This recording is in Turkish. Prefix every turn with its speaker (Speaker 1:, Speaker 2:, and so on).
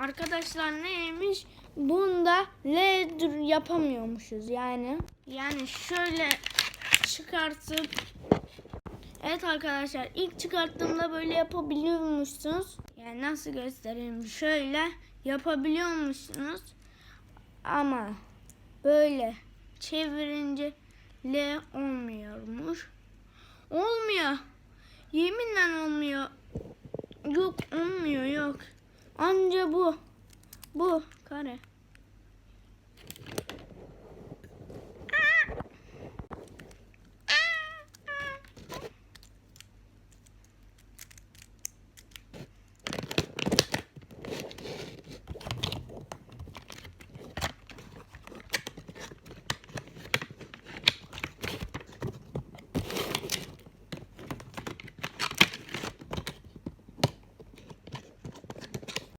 Speaker 1: Arkadaşlar neymiş? Bunda L yapamıyormuşuz yani. Yani şöyle çıkartıp Evet arkadaşlar ilk çıkarttığımda böyle yapabiliyormuşsunuz. Yani nasıl göstereyim? Şöyle yapabiliyormuşsunuz. Ama böyle çevirince L olmuyormuş. Olmuyor. Yeminle olmuyor. Yok olmuyor yok. Anca bu. Bu kare.